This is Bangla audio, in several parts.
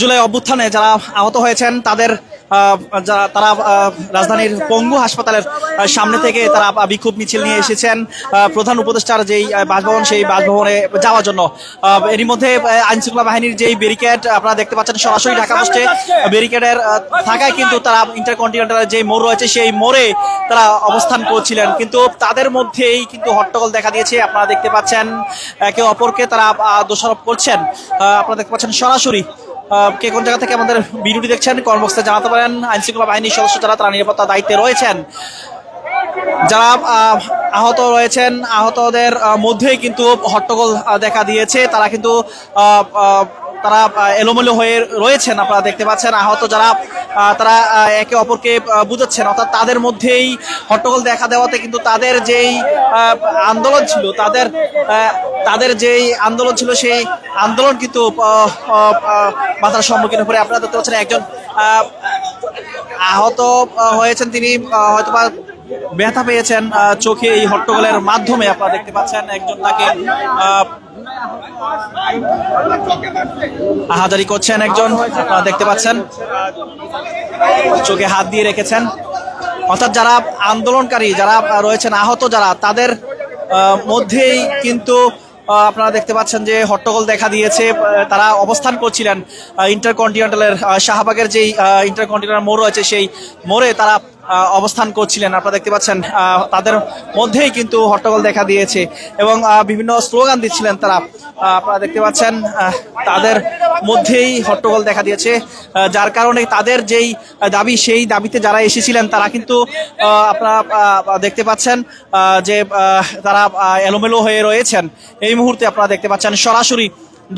জুলাই অভ্যুত্থানে যারা আহত হয়েছেন, তাদের তারা রাজধানীর পঙ্গু হাসপাতালের সামনে থেকে তারা বিক্ষোভ মিছিল নিয়ে এসেছেন। প্রধান উপদেষ্টার যেই বাসভবন, সেই বাসভবনে যাওয়ার জন্য। এরই মধ্যে আইনশৃঙ্খলা বাহিনীর যেই ব্যারিকেড, আপনারা দেখতে পাচ্ছেন সরাসরি ঢাকা পোস্টে, ব্যারিকেডের থাকায় কিন্তু তারা ইন্টারকন্টিনেন্টালের যে মোড় রয়েছে, সেই মোড়ে তারা অবস্থান করছিলেন। কিন্তু তাদের মধ্যেই কিন্তু হট্টগোল দেখা দিয়েছে। আপনারা দেখতে পাচ্ছেন, একে অপরকে তারা দোষারোপ করছেন। আপনারা দেখতে পাচ্ছেন সরাসরি কে কোন জায়গা থেকে আমাদের ভিডিওটি দেখছেন কর্মস্থা জানাতে পারেন। আইনশৃঙ্খলা বাহিনীর সদস্য যারা, তারা নিরাপত্তা দায়িত্বে রয়েছেন। যারা আহত রয়েছেন, আহতদের মধ্যেই কিন্তু হট্টগোল দেখা দিয়েছে। তারা কিন্তু তারা এলোমেলো হয়ে রয়েছেন, আপনারা দেখতে পাচ্ছেন। আহত যারা তারা একে অপরকে বুঝাচ্ছেন। অর্থাৎ তাদের মধ্যেই হট্টগোল দেখা দেওয়াতে কিন্তু তাদের যেই আন্দোলন ছিল, তাদের তাদের যেই আন্দোলন ছিল, সেই আন্দোলন কিন্তু বাধার সম্মুখীন করে আপনারা দেখতে পাচ্ছেন একজন আহত হয়েছেন তিনি হয়তোবা ব্যথা পেয়েছেন চোখে এই হট্টগোলের মাধ্যমে। আপনারা দেখতে পাচ্ছেন একজন তাকে আহ, আহাজারি করছেন একজন আপনারা দেখতে পাচ্ছেন। চোখে হাত দিয়ে রেখেছেন। অর্থাৎ যারা আন্দোলনকারী যারা রয়েছেন আহত যারা তাদের মধ্যেই কিন্তু আপনারা দেখতে পাচ্ছেন যে হট্টগোল দেখা দিয়েছে। তারা অবস্থান করছিলেন ইন্টারকন্টিনেন্টালের শাহবাগের যেই ইন্টারকন্টিনেন্টাল মোড় রয়েছে সেই মোড়ে তারা অবস্থান করছিলেন। আপনারা দেখতে পাচ্ছেন তাদের মধ্যেই কিন্তু হট্টগোল দেখা দিয়েছে এবং বিভিন্ন স্লোগান দিচ্ছিলেন তারা। আপনারা দেখতে পাচ্ছেন তাদের মধ্যেই হট্টগোল দেখা দিয়েছে যার কারণে তাদের যেই দাবি, সেই দাবিতে যারা এসেছিলেন, তারা কিন্তু আপনারা দেখতে পাচ্ছেন যে তারা এলোমেলো হয়ে রয়েছেন। এই মুহূর্তে আপনারা দেখতে পাচ্ছেন, সরাসরি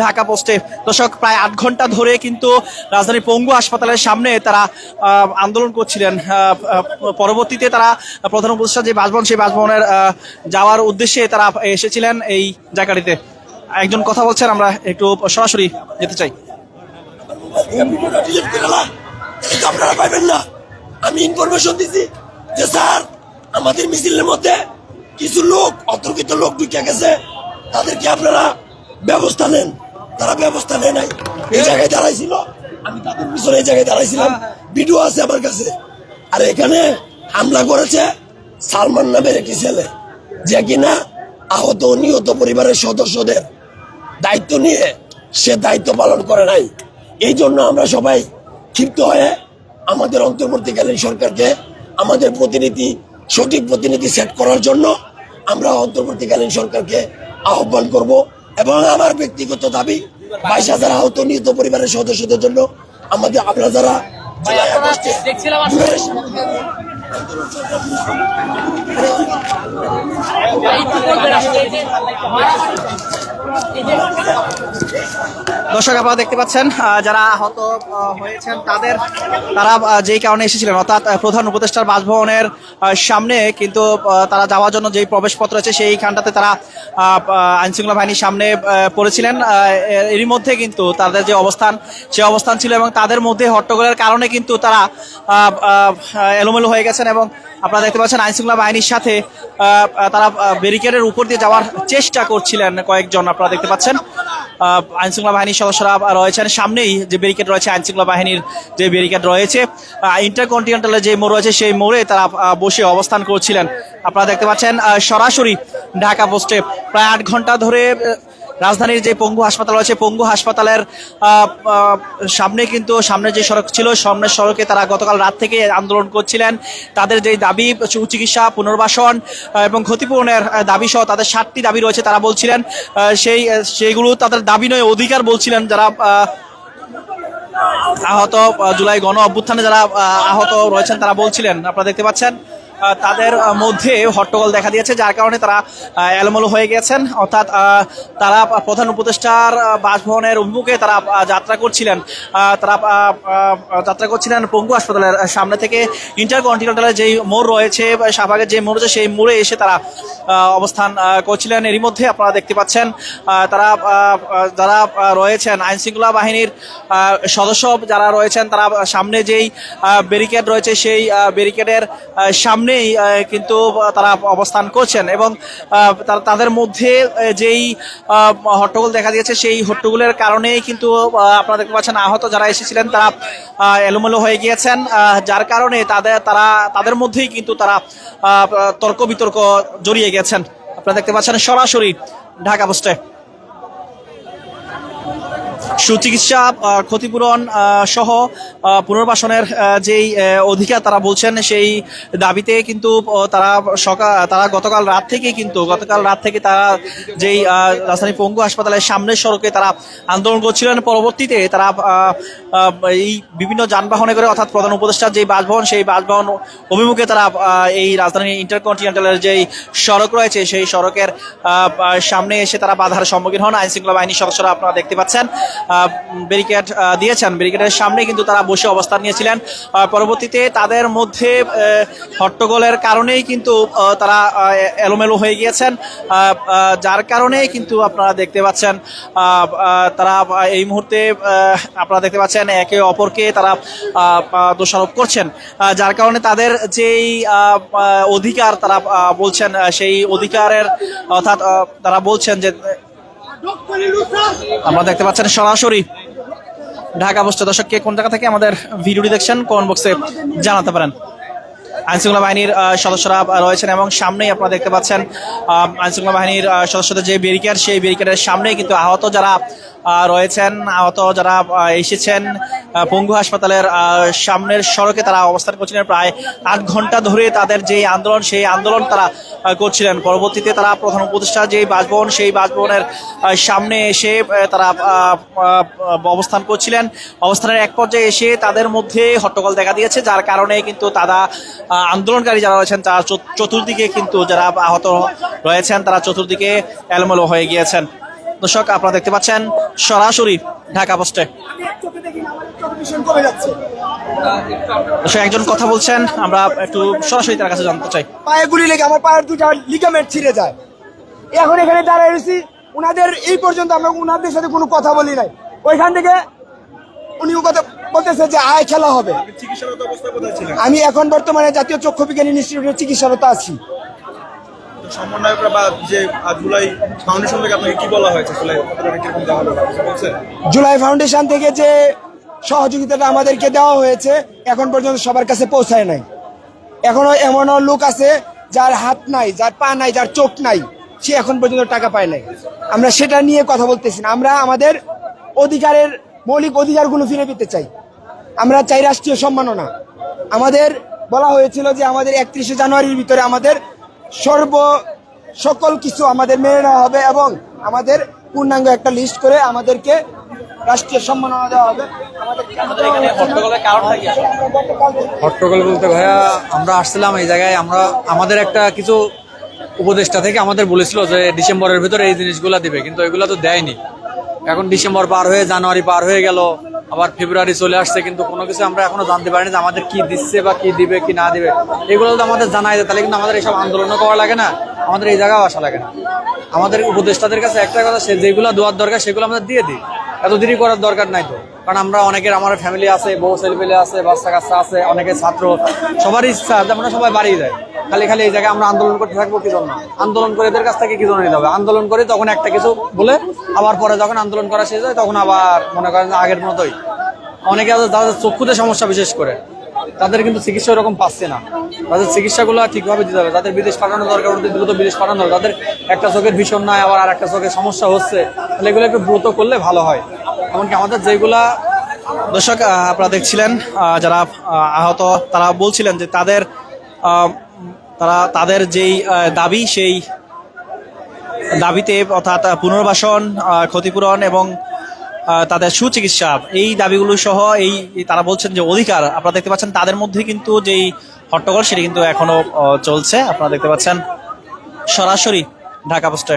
ঢাকা পোস্টে। দর্শক, প্রায় আট ঘণ্টা ধরে কিন্তু রাজধানীর পঙ্গু হাসপাতালের সামনে তারা আন্দোলন করছিলেন। পরবর্তীতে তারা প্রধান উপদেষ্টা যে বাসভবন, সেই বাসভবনের যাওয়ার উদ্দেশ্যে তারা এসেছিলেন এই জায়গাটিতে। একজন কথা বলছেন, আমরা একটু সরাসরি যেতে চাই। আপনারা পাইবেন না আমি ইনফরমেশন দিছি যে, স্যার, আমাদের মিছিলের মধ্যে কিছু লোক, অতর্কিত লোক ঢুকে গেছে। তাদেরকে আপনারা ব্যবস্থা নেন। তারা ব্যবস্থা নেয় নাই। এই জায়গায় দাঁড়াইছিল। আমি তাদের পিছনে এই জায়গায় দাঁড়াইছিলাম। ভিডিও আছে আমার কাছে। আর এখানে হামলা করেছে সালমান নামের একটি ছেলে। যে কিনা আহত নিহত পরিবারের সদস্যদের দায়িত্ব নিয়ে সে দায়িত্ব পালন করে নাই। এই জন্য আমরা সবাই ক্ষিপ্ত হয়ে আমাদের অন্তর্বর্তীকালীন সরকারকে আমাদের প্রতিনিধি সঠিক প্রতিনিধি সেট করার জন্য আমরা অন্তর্বর্তীকালীন সরকারকে আহ্বান করব। এবং আমার ব্যক্তিগত দাবি বাইশ হাজার আহত নিহত পরিবারের সদস্যদের জন্য আমাদের আমরা যারা জুলাই আগস্টে জুলাইয়ের দর্শক, আপনারা দেখতে পাচ্ছেন যারা আহত হয়েছেন, তাদের, তারা যেই কারণে এসেছিলেন, অর্থাৎ প্রধান উপদেষ্টার বাসভবনের সামনে, কিন্তু তারা যাওয়ার জন্য যেই প্রবেশপত্র আছে সেইখানটাতে তারা আইনশৃঙ্খলা বাহিনীর সামনে পড়েছিলেন। এরই মধ্যে কিন্তু তাদের যে অবস্থান, সে অবস্থান ছিল এবং তাদের মধ্যে হট্টগোলের কারণে কিন্তু তারা এলোমেলো হয়ে গেছেন এবং আপনারা দেখতে পাচ্ছেন আইন শৃঙ্খলা বাহিনীর সাথে তারা ব্যারিকেডের উপর দিয়ে যাওয়ার চেষ্টা করছিলেন কয়েকজন আপনারা দেখতে পাচ্ছেন। আহ, আইন শৃঙ্খলা বাহিনীর সদস্যরা রয়েছেন। সামনেই যে ব্যারিকেড রয়েছে আইন শৃঙ্খলা বাহিনীর যে ব্যারিকেড রয়েছে ইন্টারকন্টিনেন্টালের যে মোড় রয়েছে সেই মোড়ে তারা বসে অবস্থান করছিলেন। আপনারা দেখতে পাচ্ছেন সরাসরি ঢাকা পোস্টে প্রায় আট ঘণ্টা ধরে রাজধানীর যে পঙ্গু হাসপাতাল রয়েছে, পঙ্গু হাসপাতালের সামনে কিন্তু সামনে যে সড়ক ছিল, সামনের সড়কে তারা গতকাল রাত থেকে আন্দোলন করছিলেন। তাদের যে দাবি সুচিকিৎসা পুনর্বাসন এবং ক্ষতিপূরণের দাবি সহ তাদের সাতটি দাবি রয়েছে তারা বলছিলেন। সেই সেইগুলো তাদের দাবি নয়, অধিকার বলছিলেন যারা আহত জুলাই গণ অভ্যুত্থানে যারা আহত রয়েছেন তারা বলছিলেন। আপনারা দেখতে পাচ্ছেন? তাদের মধ্যে হট্টগোল দেখা দিয়েছে, যার কারণে তারা এলোমেলো হয়ে গেছেন। অর্থাৎ তারা প্রধান উপদেষ্টার বাসভবনের অভিমুখে তারা যাত্রা করছিলেন। তারা যাত্রা করছিলেন পঙ্গু হাসপাতালের সামনে থেকে ইন্টারকন্টিনেন্টালের যেই মোড় রয়েছে শাহবাগের যে মোড় রয়েছে, সেই মোড়ে এসে তারা অবস্থান করছিলেন। এরই মধ্যে আপনারা দেখতে পাচ্ছেন তারা যারা রয়েছেন আইন শৃঙ্খলা বাহিনীর সদস্য যারা রয়েছেন, তারা সামনে যেই ব্যারিকেড রয়েছে, সেই ব্যারিকেডের সামনে সামনেই কিন্তু তারা অবস্থান করছেন এবং তাদের মধ্যে যেই হট্টগোল দেখা দিয়েছে সেই হট্টগোলের কারণেই কিন্তু আপনারা দেখতে পাচ্ছেন আহত যারা এসেছিলেন তারা এলোমেলো হয়ে গিয়েছেন যার কারণে তাদের, তারা, তাদের মধ্যেই কিন্তু তারা তর্ক বিতর্ক জড়িয়ে গেছেন। আপনারা দেখতে পাচ্ছেন সরাসরি ঢাকা পোস্টে। সুচিকিৎসা ক্ষতিপূরণ সহ পুনর্বাসনের যেই অধিকার তারা বলছেন, সেই দাবিতে কিন্তু তারা সকাল তারা গতকাল রাত থেকে কিন্তু, গতকাল রাত থেকে তারা যেই রাজধানী পঙ্গু হাসপাতালের সামনের সড়কে তারা আন্দোলন করছিলেন। পরবর্তীতে তারা এই বিভিন্ন যানবাহনে করে, অর্থাৎ প্রধান উপদেষ্টার যেই বাসভবন, সেই বাসভবন অভিমুখে তারা এই রাজধানী ইন্টারকন্টিনেন্টালের যেই সড়ক রয়েছে, সেই সড়কের সামনে এসে তারা বাধার সম্মুখীন হন। আইন শৃঙ্খলা বাহিনীর সদস্যরা আপনারা দেখতে পাচ্ছেন। ব্যারিকেড দিয়েছেন। ব্যারিকেডের সামনে কিন্তু তারা বসে অবস্থান নিয়েছিলেন। পরবর্তীতে তাদের মধ্যে হট্টগোলের কারণেই কিন্তু তারা এলোমেলো হয়ে গিয়েছেন। যার কারণে কিন্তু আপনারা দেখতে পাচ্ছেন তারা এই মুহূর্তে আপনারা দেখতে পাচ্ছেন একে অপরকে তারা দোষারোপ করছেন। যার কারণে তাদের যেই অধিকার তারা বলছেন সেই অধিকারের, অর্থাৎ তারা বলছেন যে আমরা দেখতে পাচ্ছেন সরাসরি ঢাকা বসছে দর্শক কে কোন জায়গা থেকে আমাদের ভিডিওটি দেখছেন কমেন্ট বক্সে জানাতে পারেন। আইনশৃঙ্খলা বাহিনীর সদস্যরা রয়েছেন এবং সামনেই আপনারা দেখতে পাচ্ছেন আইনশৃঙ্খলা বাহিনীর সদস্যদের যে ব্যারিকেড, সেই ব্যারিকেডের সামনেই কিন্তু আহত যারা রয়েছেন, আহত যারা এসেছেন পঙ্গু হাসপাতালের সামনের সড়কে তারা অবস্থান করছিলেন প্রায় আট ঘণ্টা ধরে তাদের যে আন্দোলন, সেই আন্দোলন তারা করছিলেন। পরবর্তীতে তারা প্রধান উপদেষ্টা যে বাসভবন, সেই বাসভবনের সামনে এসে তারা অবস্থান করছিলেন। অবস্থানের এক পর্যায়ে এসে তাদের মধ্যে হট্টগোল দেখা দিয়েছে, যার কারণে কিন্তু তারা আন্দোলনকারী যারা রয়েছেন, তারা চতুর্দিকে কিন্তু যারা আহত রয়েছেন, তারা চতুর্দিকে এলোমেলো হয়ে গিয়েছেন। দর্শক, আপনারা দেখতে পাচ্ছেন, সরাসরি ঢাকা পোস্টে। একজন কথা বলছেন, আমরা একটু সরাসরি তার কাছে জানতে চাই। পায়ে গুলি লেগে, আমার পায়ের দুটা লিগামেন্ট ছিঁড়ে যায়। এখন এখানে দাঁড়ায় রয়েছি, উনাদের এই পর্যন্ত আমরা উনাদের সাথে কোনো কথা বলি নাই। ওইখান থেকে উনি কথা বলতেছে যে আয় খেলা হবে। আমি এখন বর্তমানে জাতীয় চক্ষু বিজ্ঞান ইনস্টিটিউটের চিকিৎসারত আছি। জুলাই ফাউন্ডেশন থেকে যে সহযোগিতাটা আমাদেরকে দেওয়া হয়েছে এখন পর্যন্ত সবার কাছে পৌঁছায় নাই। এখনও এমনও লোক আছে যার হাত নাই যার পা নাই যার চোখ নাই সে এখন পর্যন্ত টাকা পায় নাই। আমরা সেটা নিয়ে কথা বলতেছি না। আমরা আমাদের অধিকারের মৌলিক অধিকারগুলো ফিরে পেতে চাই। আমরা চাই রাষ্ট্রীয় সম্মাননা। আমাদের বলা হয়েছিল যে আমাদের একত্রিশে জানুয়ারির ভিতরে আমাদের সর্ব সকল কিছু আমাদের মেনে নেওয়া হবে এবং আমাদের পূর্ণাঙ্গ একটা লিস্ট করে আমাদেরকে রাষ্ট্রীয় সম্মাননা দেওয়া হবে? হট্টগোল বলতে ভাইয়া আমরা আসছিলাম এই জায়গায় আমরা আমাদের একটা কিছু উপদেষ্টা থেকে আমাদের বলেছিল যে ডিসেম্বরের ভিতরে এই জিনিসগুলো দিবে কিন্তু এগুলো তো দেয়নি। এখন ডিসেম্বর পার হয়ে জানুয়ারি পার হয়ে গেল আবার ফেব্রুয়ারি চলে আসছে, কিন্তু কোনো কিছু আমরা এখনও জানতে পারিনি যে আমাদের কি দিচ্ছে বা কি দিবে, কি না দিবে। এগুলো তো আমাদের জানাই যায় তাহলে কিন্তু আমাদের এইসব আন্দোলনও করা লাগে না, আমাদের এই জায়গাও আসা লাগে না। আমাদের উপদেষ্টাদের কাছে একটা কথা, সে যেগুলো দেওয়ার দরকার, সেগুলো আমাদের দিয়ে দিই। এত দেরি করার দরকার নাই তো। কারণ আমরা অনেকের, আমার ফ্যামিলি আছে, বউ ছেলেপেলে আছে, বাচ্চা কাচ্চা আছে অনেকে ছাত্র সবারই ইচ্ছা আমরা সবাই বাড়িয়ে যায় খালি খালি এই জায়গায় আমরা আন্দোলন করতে থাকব কি জন্য? আন্দোলন করে এদের কাছ থেকে কি জন্য নিতে হবে? আন্দোলন করে তখন একটা কিছু বলে, আবার পরে যখন আন্দোলন করা শেষ হয়, তখন আবার মনে করেন আগের মতোই। অনেকে আছে যাদের চক্ষুতে সমস্যা বিশেষ করে, তাদের কিন্তু চিকিৎসা ওরকম পাচ্ছে না। তাদের চিকিৎসাগুলো ঠিকভাবে দিতে হবে তাদের বিদেশ পাঠানো দরকার, ওদের দ্রুত বিদেশ পাঠানো হবে তাদের একটা চোখের ভীষণ নাই, আবার আর একটা চোখের সমস্যা হচ্ছে, তাহলে এগুলো একটু দ্রুত করলে ভালো হয়। এমনকি আমাদের যেগুলা দর্শক আপনারা দেখছিলেন যারা আহত, তারা বলছিলেন যে তাদের তারা তাদের যেই দাবি, সেই দাবিতে অর্থাৎ পুনর্বাসন ক্ষতিপূরণ এবং তাদের সুচিকিৎসা, এই দাবিগুলো সহ এই এই তারা বলছেন যে অধিকার, আপনারা দেখতে পাচ্ছেন তাদের মধ্যে কিন্তু যেই হট্টগোল, সেটি কিন্তু এখনও চলছে। আপনারা দেখতে পাচ্ছেন সরাসরি ঢাকা পোস্টে।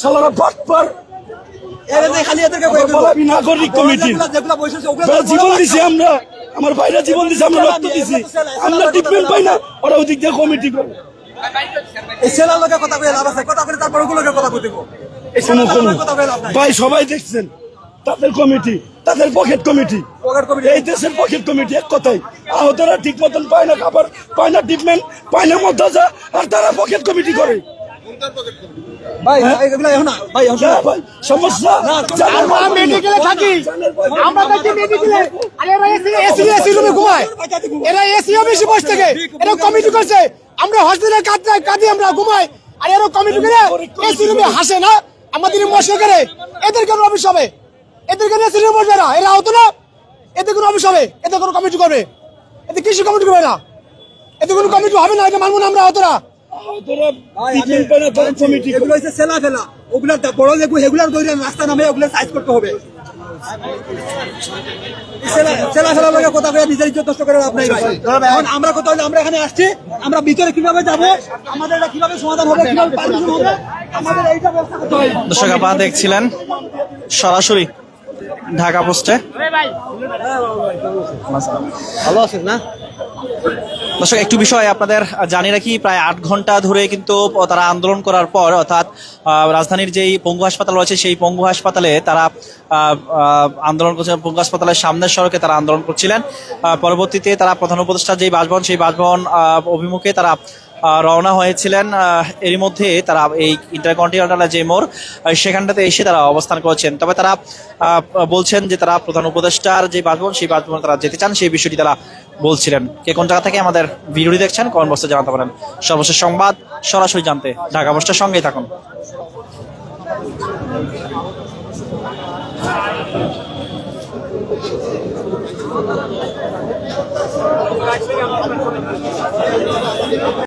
সালারা বাটপার নাগরিক কমিটি। জীবন দিছি আমরা আমার ভাইরা জীবন দিছে আমরা রক্ত দিছি। আমরা ট্রিটমেন্ট পাই না ওরা ওদিক দিয়ে কমিটি করে। ভাই সবাই দেখছেন তাদের কমিটি তাদের পকেট কমিটি। এই দেশের পকেট কমিটি এক কথাই আহতরা ঠিক মতন পায় না খাবার পায় না ট্রিটমেন্ট পায় না মর্যাদা আর তারা পকেট কমিটি করে। যা ভাই সমস্যা। আমরা মেডিকেলে থাকি। আমরা দেখি মেডিকেলে আরে এরা এসি এসি এসি রুমে ঘুমায়। এরা এসি অফিসে বসে থাকে। এরা কমিটি করছে। আমরা হসপিটালে কাঁদতে কাঁদি আমরা ঘুমাই। আর এরা কমিটি করে এসি রুমে হাসে না আমাদের মশলা করে। এদের কেন অফিস হবে? এদের কেন এসি রুমে বসবে না। এরা হতো না? এদের কোনো অফিস হবে? এদের কোনো কমিটি করবে? এদের কৃষি কমিটি করবে না? এদের কোনো কমিটি হবে না? এটা মানবো না আমরা হতো না আহতরা ট্রিটমেন্ট পায় না তারা কমিটি করে এগুলো হচ্ছে সেলা ফেলা ওগুলা বড় যেগুলো সেগুলার দৌড়ে রাস্তা নামে ওগুলো সাইজ করতে হবে। সেলা সেলা ফেলা লোকের কথা করে নিজের ইজ্জত নষ্ট করে লাভ নাই ভাই। এখন আমরা কথা হলে আমরা এখানে আসছি আমরা ভিতরে কীভাবে যাব আমাদের এটা কীভাবে সমাধান হবে কীভাবে পারমিশন হবে আমাদের এইটা ব্যবস্থা করতে হবে। দর্শক আপনারা দেখছিলেন সরাসরি ঢাকা পোস্টে। দর্শক, একটু বিষয় আপনাদের জানি রাখি, প্রায় আট ঘণ্টা ধরে কিন্তু তারা আন্দোলন করার পর, অর্থাৎ রাজধানীর যেই পঙ্গু হাসপাতাল রয়েছে, সেই পঙ্গু হাসপাতালে তারা আন্দোলন করছিলেন পঙ্গু হাসপাতালের সামনের সড়কে তারা আন্দোলন করছিলেন। পরবর্তীতে তারা প্রধান উপদেষ্টা যেই বাসভবন, সেই বাসভবন অভিমুখে তারা রওনা হয়েছিলেন এরই মধ্যে তারা এই ইন্টারকন্টিনেন্টাল যে মোড় সেখানটাতে এসে তারা অবস্থান করেছেন। তবে তারা বলছেন যে তারা প্রধান উপদেষ্টার যে বাসভবন, সেই বাসভবনে তারা যেতে চান, সেই বিষয়টি তারা বলছিলেন। কে কোন জায়গা থেকে আমাদের ভিডিওটি দেখছেন, কমেন্ট বক্সে জানাতে পারেন। সর্বশেষ সংবাদ সরাসরি জানতে ঢাকা পোস্টের সঙ্গেই থাকুন।